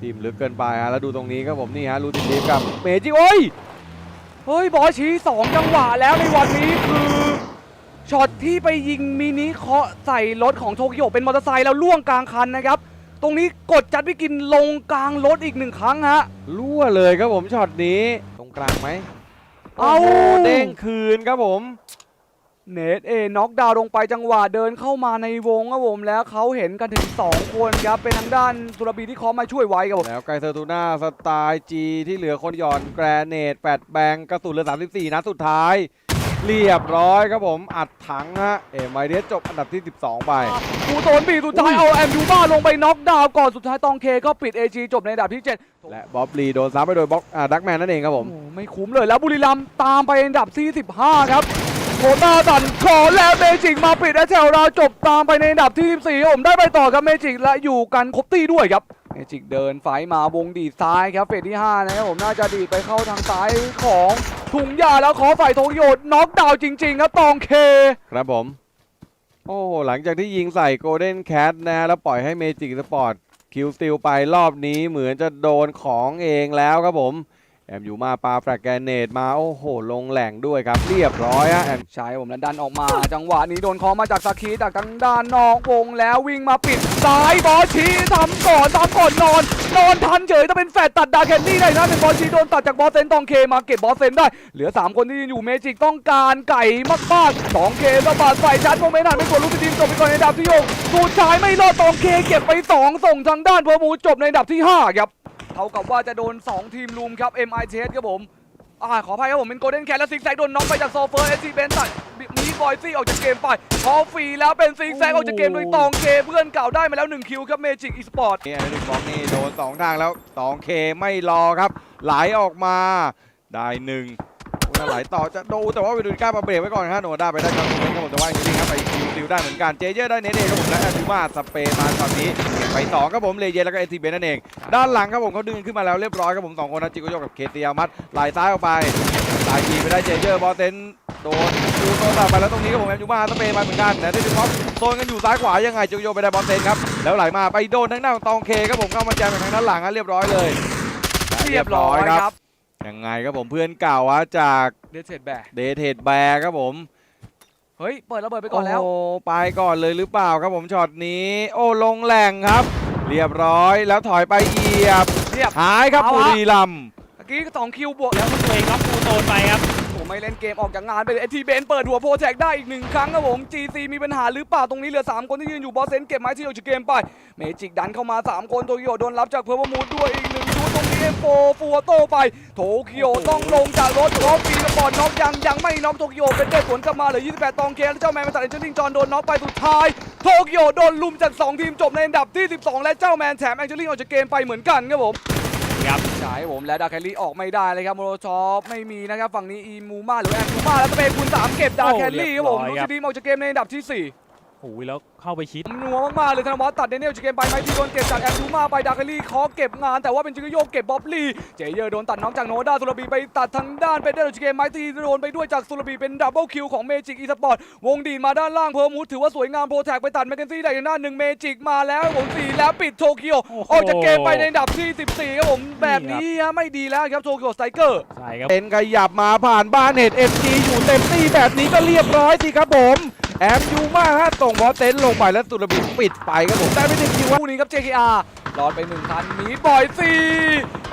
ทีมลึกเกินไปฮะแล้วดูตรงนี้ครับผมนี่ฮะลูตินทีมกับเมจิโอ้ยเฮ้ยบอสชี้สองจังหวะแล้วในวันนี้คือช็อตที่ไปยิงมินิเคาะใส่รถของโทกิโอเป็นมอเตอร์ไซค์แล้วล่วงกลางคันนะครับ ตรงนี้กดจัดวิกินลงกลางรถอีกหนึ่งครั้งฮะรั่วเลยครับผมช็อตนี้ ตรงกลางไหมเอ้าโโหเด้งคืนครับผม เนทเอน็อกดาวน์ลงไปจังหวะเดินเข้ามาในวงครับผมแล้วเขาเห็นกันถึง 2 คนครับเป็นทางด้านสุรบีที่เคอมาช่วยไว้ครับผมแล้วไกเซอร์ตูน่าสไตล์จีที่เหลือคนหย่อนแกรเนตแปดแบงกระสุนเหลือ 34 นัดสุดท้าย เรียบร้อยครับผมอัดถังฮะเอมไมเดสจบอันดับที่ 12 ไป กูโซนบีสุดท้ายเอาแอมยูบ้าลงไปน็อกดาวน์ก่อนสุดท้ายตองเคก็ปิด AG จบในอันดับที่7และบ๊อบลีโดนซ้ำไปโดยบ็อกอ่าดักแมนนั่นเองครับผม โอ้โหไม่คุ้มเลยแล้วบุรีรัมย์ตามไปอันดับที่15ครับ โคต้าตันขอแล้วเมจิกมาปิดแอชแถวเราจบตามไปในอันดับที่14ครับผมได้ไปต่อครับเมจิกและอยู่กันครบตี้ด้วยครับเมจิกเดินไฟมาวงดีซ้ายครับเฟสที่5นะครับผมน่าจะดีไปเข้าทางซ้ายของถุงยาแล้วขอฝ่ายโทกิโอน็อกดาวน์จริงๆครับตองเค ครับผม โอ้โหหลังจากที่ยิงใส่โกลเด้นแคทนะแล้วปล่อยให้เมจิกสปอร์ตคิวสติลไปรอบนี้เหมือนจะโดนของเองแล้วครับผม แอมอยู่มาปาแฟร์แกนเนตมาโอ้โห ลงแหล่งด้วยครับ เรียบร้อยฮะแอมใช่ผมแล้วดันออกมา จังหวะนี้โดนคอมาจากสกีจากทางด้านนอกวงแล้ววิ่งมาปิดซ้ายบอลชีทำก่อนทำก่อนนอน นอนทันเฉยถ้าเป็นแฟดตัดดาแคนดี้ได้นะเป็นบอลชีโดนตัดจากบอสเซนตองเคมาเก็บบอสเซนได้ เหลือ 3 คนที่ยืนอยู่เมจิกต้องการไก่มากๆตองเคสะบัดใส่ชัดโมเมนต์หันไปกดลูกทีมจบไปก่อนในดับที่หกสุดท้ายไม่รอดตองเคเก็บไป 2 ส่งทางด้านเพอร์มูจบในอันดับที่ห้าครับ เท่ากับว่าจะโดน 2 ทีมลุมครับ MITS ครับผมอ่าขออภัยครับผมเป็นโกลเด้นแคทและซิกแซกโดนน็อกไปจากโซเฟอร์เอซีเบนตัดมีบอยซี่ออกจากเกมไปพอฟรีแล้วเป็นซิกแซกออกจากเกมโดยตองเคเพื่อนเก่าได้มาแล้ว 1 คิวครับเมจิกอีสปอร์ตเนี่อันนี้บอกนี่โดนสองทางแล้วสองเคไม่รอครับ ไหลออกมาได้หนึ่งอ้แล้วไหลต่อจะโดนแต่ว่าเวดูก้ามาเบรกไว้ก่อนครับโนด้าไปได้ครับผมแต่ว่าจริงๆครับไปคิวติวได้เหมือนกันเจเจอร์ได้เนเองครับผมและแอดิมาสเปย์มาตอนนี้ ไปสองครับผมเลเยแล้วก็เอทีเบนนั่นเอง ด้านหลังครับผมเขาดึงขึ้นมาแล้วเรียบร้อยครับผมสองคนนะจิโกโยกับเคเตียมัดไหลซ้ายออกไปไหลยิงไปได้เจเจอร์บอลเซนโดนดูโซนตัดไปแล้วตรงนี้ครับผมแอมยูมาสเปย์มาเหมือนกันแต่ได้ดูท็อปโซนกันอยู่ซ้ายขวายังไงจิโกโยไปได้บอลเซนครับแล้วไหลมาไปโดนทางหน้าของตองเคครับผมเข้ามาแจมกับทางด้านหลังครับเรียบร้อยเลยเรียบร้อยครับยังไงครับผมเพื่อนเก่าอะจากเดเซตแบร์เดทเทดแบร์ครับผม เฮ้ย เปิดระเบิดไปก่อนแล้ว โอ้ไปก่อนเลยหรือเปล่าครับผมช็อตนี้ โอ้ลงแหล่งครับ เรียบร้อยแล้วถอยไปเหยียบเรียบหายครับเอาบุฮะรีรัมย์เมื่อกี้สองคิวบวกแล้วมันตัวเองล็อกฟูลโซนไปครับ ผมไม่เล่นเกมออกจากงานไปเลยเอทีเบนเปิดหัวโปรแจกได้อีกหนึ่งครั้งครับผม GC มีปัญหาหรือเปล่าตรงนี้เหลือ 3 คนที่ยืนอยู่บอสเซนเก็บไม้ที่ออกจากเกมไป เมจิกดันเข้ามา 3 คนโตเกียวโดนรับจากเพอร์มูดด้วยอีกหนึ่งชุดตรงนี้เอ โฟฟัวโตไป โตเกียวต้องลงจากรถรอบปีสปอร์ตน็อกยังยังไม่น็อกโตเกียวเป็นเตะสวนกลับมาเหลือ 28 ตองเคแล้วเจ้าแมนมาตัดเอ็นเจอร์ลิงจอนโดนน็อกไปสุดท้ายโตเกียวโดนลุมจาก 2 ทีมจบในอันดับที่ 12 และเจ้าแมนแถมแองเจลิงออกจากเกมไปเหมือนกันครับผมครับใช่ครับผมและดาแคลรี่ออกไม่ได้เลยครับโมโรชอปไม่มีนะครับฝั่งนี้อีมูมาหรือแอนมูมาแล้วก็เป็นคูณสามเก็บดาแคลรี่ครับผมโอ้ลูเรียบร้อยครับซิดีมออกจากเกมในอันดับที่สี่ โอ้ยแล้วเข้าไปชิดนัวมากๆเลยธนวัฒน์ตัดเดนเนลจากเกมไปไมทีโดนเก็บจากแอนมูมาไปดาแคลรี่ขอเก็บงานแต่ว่าเป็นจิงโยกเก็บบ๊อบลี่เจเยอร์โดนตัดน้องจากโนด้าสุรบีไปตัดทางด้านเป็นเดนจากเกมไมทีโดนไปด้วยจากสุรบีเป็นดับเบิลคิวของเมจิกอีสปอร์ตวงดีดมาด้านล่างเพอร์มูดถือว่าสวยงามโปรแท็กไปตัดแมคเคนซี่ได้อีกหน้าหนึ่งเมจิกมาแล้วผมสี่แล้วปิดโตเกียวโอ้โหออกจากเกมไปในอันดับที่14ครับผมแบบนี้ฮะไม่ดีแล้วครับโตเกียวสไตรเกอร์ใช่ครับเป็นขยับมาผ่านบ้านเน็ตเอ็จีอยู่เต็มที่แบบนี้ก็เรียบร้อยสิครับผม แอมยูมาฮะส่งบอลเต็นลงไปแล้วสุรบิปิดไปครับผมได้ไม่ถึงคิวคู่นี้ครับ JKR รอดไปหนึ่งทันมีบอยสี่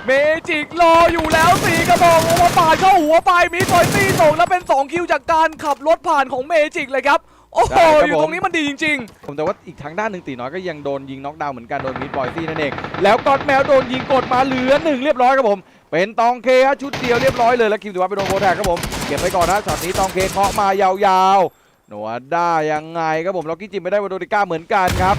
เมจิกรออยู่แล้วสี่กระบอกลงมาปาดเข้าหัวไปมีบอยสี่ส่งแล้วเป็น 2 คิวจากการขับรถผ่านของเมจิกเลยครับโอ้โหอยู่ตรงนี้มันดีจริงผมแต่ว่าอีกทางด้านหนึ่งตีน้อยก็ยังโดนยิงน็อกดาวน์เหมือนกันโดนมิดบอยซี่นั่นเอง แล้วก็อดแมวโดนยิงกดมาเหลือหนึ่งเรียบร้อยครับผม เป็นตองเคฮะชุดเดียวเรียบร้อยเลยแล้วคิมถือว่าไปโดนโบแทกครับผม เก็บไปก่อนนะช็อตนี้ตองเคเคาะมายาวๆห นัวได้ยังไงครับผมล็อกกี้จิมไม่ได้วาโดริก้าเหมือนกันครับ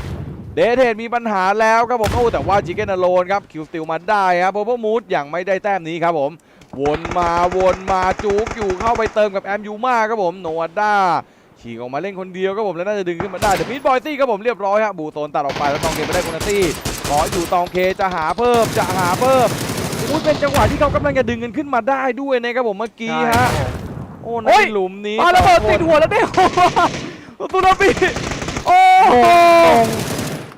เดทเทนมีปัญหาแล้วครับผมโอ้แต่ว่าจิเกนอโลนครับคิวสติลมาได้ครับโบโบมูดยังไม่ได้แต้มนี้ครับผม วนมาวนมาจุกอยู่เข้าไปเติมกับแอมยูมาครับผมโนอาด้าฉีกออกมาเล่นคนเดียวครับผมแล้วน่าจะดึงขึ้นมาได้แต่มิดบอยซี่ครับผมเรียบร้อยฮะบูโซนตัดออกไปแล้วตองเคไม่ได้คนตี้ขออยู่ตองเคจะหาเพิ่มจะหาเพิ่มอุ้เป็นจังหวะที่เขากำลังจะดึงกันขึ้นมาได้ด้วยนะครับผมเมื่อกี้ฮะ โอ้เฮ้ในยหลุมนี้ปาระเบิดติดหัวแล้วเด้งตุลบีโอ้โหตรง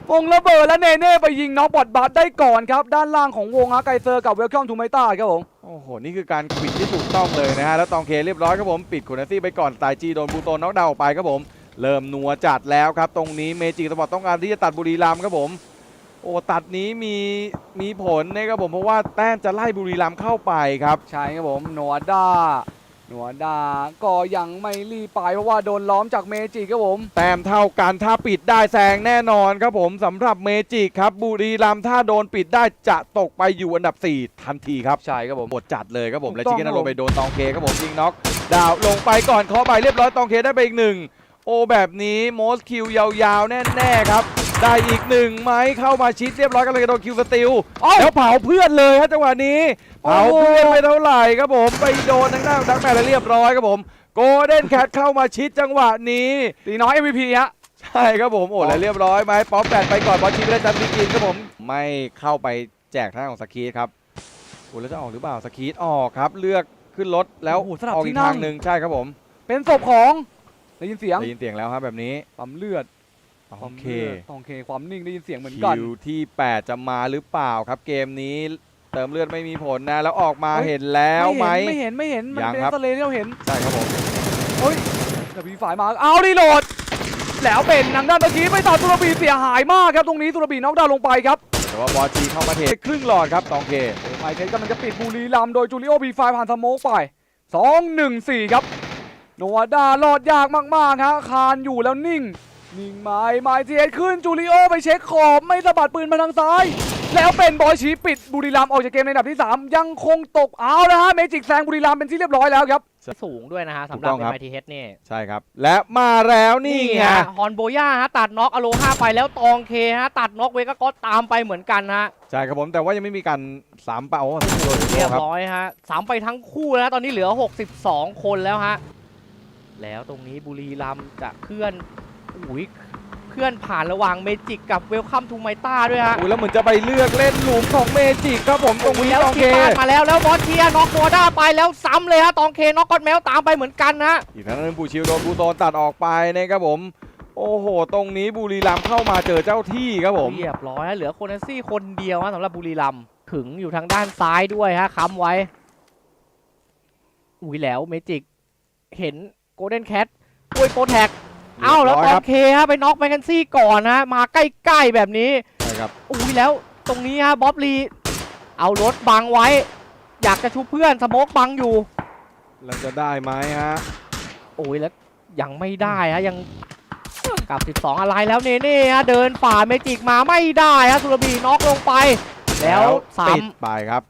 โอ้งระเบิดและเนเน่ไปยิงน็อกบอดบัตได้ก่อนครับ ด้านล่างของวงอาไกเซอร์กับเวลคัมทูไมต้าครับผมโอ้โห นี่คือการปิดที่ถูกต้องเลยนะฮะ แล้วตองเคเรียบร้อยครับผม ปิดโคนาซี่ไปก่อนตายจีโดนบูโตนน็อกดาวน์ออกไปครับผม เริ่มนัวจัดแล้วครับ ตรงนี้เมจิสปอร์ตต้องการที่จะตัดบุรีรัมย์ครับผม โอ้ ตัดนี้มีมีผลนะครับผม เพราะว่าแต้มจะไล่บุรีรัมย์เข้าไปครับ ใช่ครับผมหนวดด้า หนวดด้าก็ยังไม่รีบไปเพราะว่าโดนล้อมจากเมจิครับผม แต้มเท่ากันถ้าปิดได้แซงแน่นอนครับผมสำหรับเมจิกครับ บุรีรัมย์ถ้าโดนปิดได้จะตกไปอยู่อันดับ 4 ทันทีครับ ใช่ครับผมหมดจัดเลยครับผมถูกและต้ชิองคเก้นครับโรผมไปโดนตองเคครับผมยิงน็อกดาวลงไปก่อนเคาะไปเรียบร้อยตองเคได้ไปอีกหนึ่งโอแบบนี้โมสคิวยาวๆ แน่ๆครับ ได้อีกหนึ่งไหมเข้ามาชิดเรียบร้อยกันเลยโดนคิวสติลเอ้าแล้วเผาเพื่อนเลยฮะจังหวะนี้โอ้เผาโหเพื่อนไปเท่าไหร่ครับผมไปโดนทางด้านดักแมนแล้วเรียบร้อยครับผมโกลเด้นแคทเข้ามาชิดจังหวะนี้ตีน้อย MVP ฮะใช่ครับผมโอ้แล้วเรียบร้อยไหมป๊อปแปดไปก่อนบอลชีไปได้จันทีกินครับผมไม่เข้าไปแจกทางของสกีครับโอ้แล้วจะออกหรือเปล่าสกีออกครับ เลือกขึ้นรถแล้วโอ้โหสลับออกที่อีกนั่งทางหนึ่งใช่ครับผม เป็นศพของได้ยินเสียงได้ยินเสียงแล้วครับแบบนี้ปั๊มเลือด โอปั๊มเคลือดโอเคความนิ่งได้ยินเสียงเหมือนกันคิวที่ 8 จะมาหรือเปล่าครับเกมนี้เติมเลือดไม่มีผลนะ แล้วออกมาเฮ้ยเห็นแล้วไหมไม่เห็นไม่เห็นไม่เห็นยัมันงเป็นครับสเลที่เราเห็นใช่ครับผมแต่มีฝ่ายมาเอารีโหลด แล้วเป็นทางด้านเมื่อกี้ไปตัดสุรบีเสียหายมากครับตรงนี้สุรบีน็อกดาวน์ลงไปครับแต่ว่าบอลชีเข้ามาเทครึ่งหลอดครับตองเคไมเทนกำลังจะปิดบุรีรัมย์โดยจูริโอบีไฟผ่านสโมกไป2 1 4 ครับโนวาดารอดยากมากๆฮะคานอยู่แล้วนิ่ง นิ่งไม้ไม้เทนขึ้นจูริโอไปเช็คขอบไม่สะบัดปืนมาทางซ้าย แล้วเป็นบอยชีปิดบุรีรัมย์ออกจากเกมในอันดับที่ 3 ยังคงตกเอานะฮะเมจิกแซงบุรีรัมย์เป็นที่เรียบร้อยแล้วครับ สูงด้วยนะฮะถูกสำหรัต้บองครับ MITH นี่ใช่ครับ และมาแล้วนี่ไง ฮะฮอนโบย่าฮะตัดน็อกอโลฮาไปแล้วตองเคฮะตัดน็อกเวกาก็ตามไปเหมือนกันฮะใช่ครับผมแต่ว่ายังไม่มีการสามเป่าโอ้โหเรียบครับร้อยฮะสามไปทั้งคู่แล้วตอนนี้เหลือ 62 คนแล้วฮะแล้วตรงนี้บุรีรัมย์จะเคลื่อน อุ้ยเคลื่อนผ่านระหว่างเมจิกกับเวลคัมทูไมต้าด้วยฮะ อุ้ยแล้วเหมือนจะไปเลือกเล่นหลุมของเมจิกครับผมตรงนี้แล้วตองกีเคตาร์มาแล้วแล้วบอสเทียน็อกโมด้าไปแล้วซ้ำเลยฮะตองเคน็อกกอดแมวตามไปเหมือนกันฮะอีกทั้งนั้นบูชิวโดนบูโตนตัดออกไปนะครับผม โอ้โห ตรงนี้บุรีรัมย์เข้ามาเจอเจ้าที่ครับผม เรียบร้อยฮะเหลือโคเนซี่คนเดียวฮะสำหรับบุรีรัมย์ถึงอยู่ทางด้านซ้ายด้วยฮะค้ำไว้ อุ้ยแล้วเมจิก เห็นโกลเด้นแคทอุ้ยโปรแท็ก เอ้าแล้วเรีตยบร้อยอครันบเคฮะไปน็อกแมคเคนซี่ก่อนฮะมาใกล้ๆแบบนี้ใช่ครับอุ้ยแล้วตรงนี้ฮะบ๊อบลีเอารถบังไว้ อยากจะชุบเพื่อนสโมกบังอยู่เราจะได้ไหมฮะโอ้ยแล้วยังไม่ได้ฮะยังกับ 12 อะไรแล้วเนเน่ฮะเดินฝ่าเมจิกมาไม่ได้ฮะสุรบีน็อกลงไป แล้วซ้ปิดไปครับ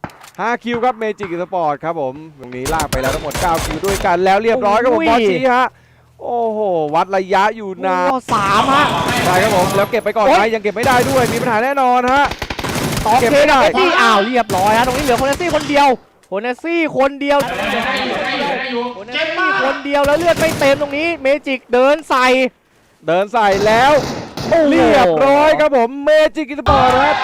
5คิวครับเมจิกสปอร์ตครับผมตรงนี้ลากไปแล้วทั้งหมด 9 คิวด้วยกันแล้วเรียบร้อยครับผมบอสชีฮะ โอ้โห วัดระยะอยู่ำนานโอ้สามฮะ ใช่ครับผม แล้วเก็บไปก่อนโอ๊ยไหมยังเก็บไม่ได้ด้วย มีปัญหาแน่นอนฮะต่อเก็บเคไม่ได้เนซี่อ้าวเรียบร้อยฮะตรงนี้เหลือโคเนซี่คนเดียวโคเนซี่คนเดียวโคเนซี่คนเดียวแล้วเลือดไม่เต็มตรงนี้ เมจิกเดินใส่ เดินใส่แล้ว เรียบร้อยครับผม เมจิกสปอร์ตครับ